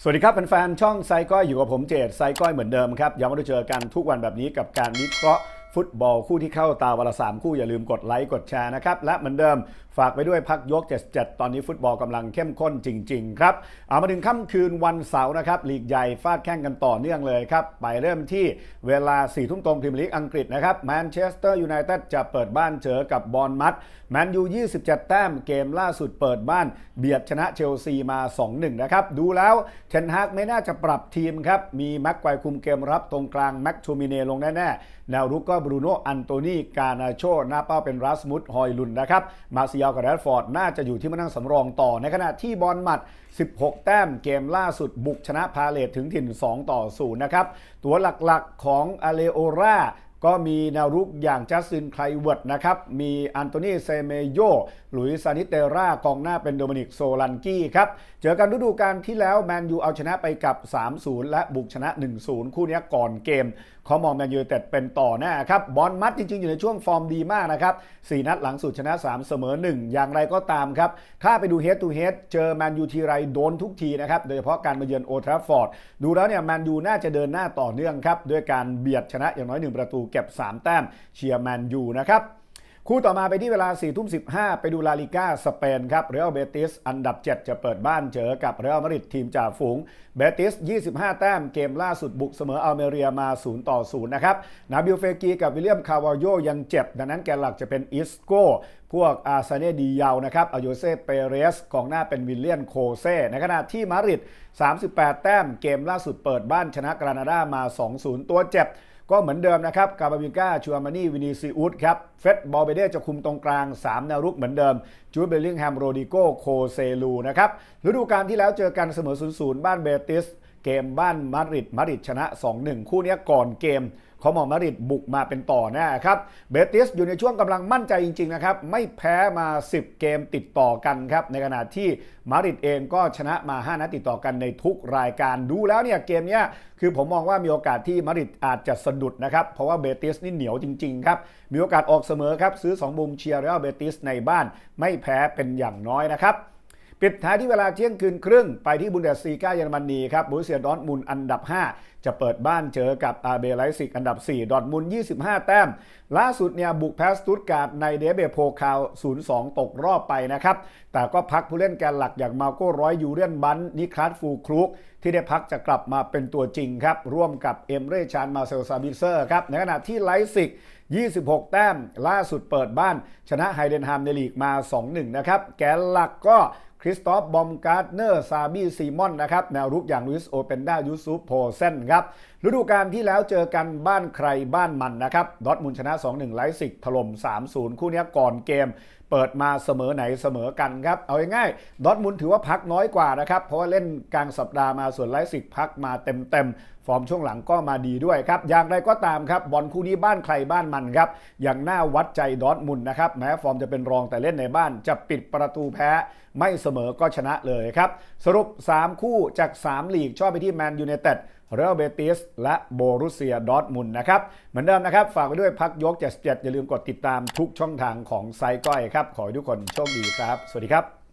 สวัสดีครับแฟนๆช่องไซก้อยอยู่กับผมเจดไซก้อยเหมือนเดิมครับยังไม่ได้เจอกันทุกวันแบบนี้กับการวิเคราะห์ ฟุตบอลคู่ที่เข้าตาวันละสามคู่อย่าลืมกดไลค์กดแชร์นะครับ และเหมือนเดิมฝากไปด้วยพักยก 77 ตอนนี้ฟุตบอลกำลังเข้มข้นจริง ๆ ครับ เอามาถึงค่ำคืนวันเสาร์นะครับลีกใหญ่ฟาดแข่งกันต่อเนื่องเลยครับ ไปเริ่มที่เวลา4ทุ่มตรงพรีเมียร์ลีกอังกฤษนะครับแมนเชสเตอร์ยูไนเต็ดจะเปิดบ้านเจอกับบอลมัดแมนยู 27 แต้มเกมล่าสุดเปิดบ้าน เบียดชนะเชลซีมา 2-1 นะครับดูแล้วเทนฮากไม่น่าจะปรับทีมครับมีแม็กไกวคุมเกมรับตรงกลางแม็กโทมิเนลงแน่ๆแนวรุกก็บรูโนอันโตนีกานาโชหน้าเป้าเป็นรัสมุสฮอยลุนนะครับมาซิยากับแรดฟอร์ดน่าจะอยู่ที่มานั่งสำรองต่อในขณะที่บอลหมัด 16 แต้มเกมล่าสุดบุกชนะพาเลตถึงถิ่น 2 ต่อ 0 นะครับ ตัวหลักๆของอเลโอรา ก็มีแนวรุกอย่างจัสตินไคลเวิร์ดนะครับ มีอันโตนีเซเมโย หลุยส์ซานิเตรากองหน้าเป็นโดมินิกโซลันกี้ครับ เจอกันฤดูกาลที่แล้วแมนยูเอาชนะไปกับ 3-0 และบุกชนะ 1-0 คู่นี้ก่อนเกมเขามองแมนยูแต่เป็นต่อแน่ครับ บอลมัดจริงๆ อยู่ในช่วงฟอร์มดีมากนะครับ 4 นัดหลังสุดชนะ 3 เสมอ 1 อย่างไรก็ตามครับ ถ้าไปดูเฮด t ูเฮดเจอแมนยูทีไรโดนทุกทีนะครับ โดยเฉพาะการมาเยือนโอทราฟอร์ด ดูแล้วเนี่ยแมนยูน่าจะเดินหน้าต่อเนื่องครับ ด้วยการเบียดชนะอย่างน้อย 1 ประตูเก็บ 3 แต้มเชียร์แมนยูนะครับคู่ต่อมาไปที่เวลา4ทุ่ม15 ไปดูลาลิก้าสเปนครับเรอัลเบติสอันดับ 7 จะเปิดบ้านเจอกับเรอัลมาดริดทีมจ่าฝูงเบติส 25 แต้มเกมล่าสุดบุกเสมออัลเมเรียมา 0 ต่อ 0 นะครับ นาบิลเฟกีกับวิลเลียมคาวาโยยังเจ็บ ดังนั้นแกนหลักจะเป็นอิสโกพวกอาซาเนดียาวนะครับอโยเซเปเรสกองหน้าเป็นวิลเลียนโคเซในขณะที่มาดริด 38 แต้มเกมล่าสุดเปิดบ้านชนะกรานาดามา 2-0 ตัวเจ็บ ก็เหมือนเดิมนะครับกาบาบิก้าชัวมานี่วินิซิอุสครับเฟดบอลเบเดจะคุมตรงกลาง 3 แนวรุกเหมือนเดิมจูดเบลลิงแฮมโรดิโกโคเซลูนะครับฤดูกาลที่แล้วเจอกันเสมอ 0-0 บ้านเบติส เกมบ้านมาดริดมาดริดชนะ 2-1 คู่นี้ก่อนเกม เขามองมาดริดบุกมาเป็นต่อแน่ครับเบติสอยู่ในช่วงกำลังมั่นใจจริงๆนะครับไม่แพ้มา 10 เกมติดต่อกันครับในขณะที่มาดริดเองก็ชนะมา 5 นัดติดต่อกันในทุกรายการดูแล้วเนี่ยเกมเนี้ยคือผมมองว่ามีโอกาสที่มาดริดอาจจะสะดุดนะครับเพราะว่าเบติสนี่เหนียวจริงๆครับมีโอกาสออกเสมอครับซื้อ 2 บุมเชียร์เรอัลเบติสในบ้าน ไม่แพ้เป็นอย่างน้อยนะครับ ปิดท้ายที่เวลาเที่ยงคืนครึ่ง ไปที่บุนเดสซีกาเยอรมนีครับบูเซียดอร์ทมุนอันดับ 5 จะเปิดบ้านเจอกับอาเบไลซิกอันดับ 4 ดอทมุน25 แต้ม ล่าสุดเนี่ยบุกแพ้สตุตการ์ดในเดเบโพคาว 0-2 ตกรอบไปนะครับ แต่ก็พักผู้เล่นแกนหลักอย่างมาโก้ร้อยยูเรียนบันนิคลาสฟูครุกที่ได้พักจะกลับมาเป็นตัวจริงครับร่วมกับเอมเรชานมาเซลซาบิเซอร์ครับในขณะที่ไลซิก26 แต้ม ล่าสุดเปิดบ้าน ชนะไฮเดนฮามในลีกมา 2-1 นะครับ แกนหลักก็ คริสตอฟบอมการ์ดเนอร์ซาบีซีมอนนะครับแนวรุกอย่างลุยส์โอเปนดายูซุปโพเซนครับฤดูกาลที่แล้วเจอกันบ้านใครบ้านมันนะครับดอทมุนชนะ 2-1 ไลซิกถล่ม 3-0 คู่นี้ก่อนเกมเปิดมาเสมอไหนเสมอกันครับ เอาง่ายๆดอทมุนถือว่าพักน้อยกว่านะครับ เพราะว่าเล่นกลางสัปดาห์มาส่วนไลซิกพักมาเต็มๆ ฟอร์มช่วงหลังก็มาดีด้วยครับ อย่างไรก็ตามครับบอลคู่นี้บ้านใครบ้านมันครับ อย่างน่าวัดใจดอทมุนนะครับ แม้ฟอร์มจะเป็นรองแต่เล่นในบ้าน จะปิดประตูแพ้ไม่เสมอก็ชนะเลยครับ สรุป 3 คู่จาก 3 ลีกชอบไปที่แมนยูไนเต็ดเรอัลเบติสและโบรุเซียดอร์ทมุนนะครับ เหมือนเดิมนะครับ ฝากไว้ด้วยพักยก77อย่าลืมกดติดตามทุกช่องทางของไซก้อยครับ ขอให้ทุกคนโชคดีครับ สวัสดีครับ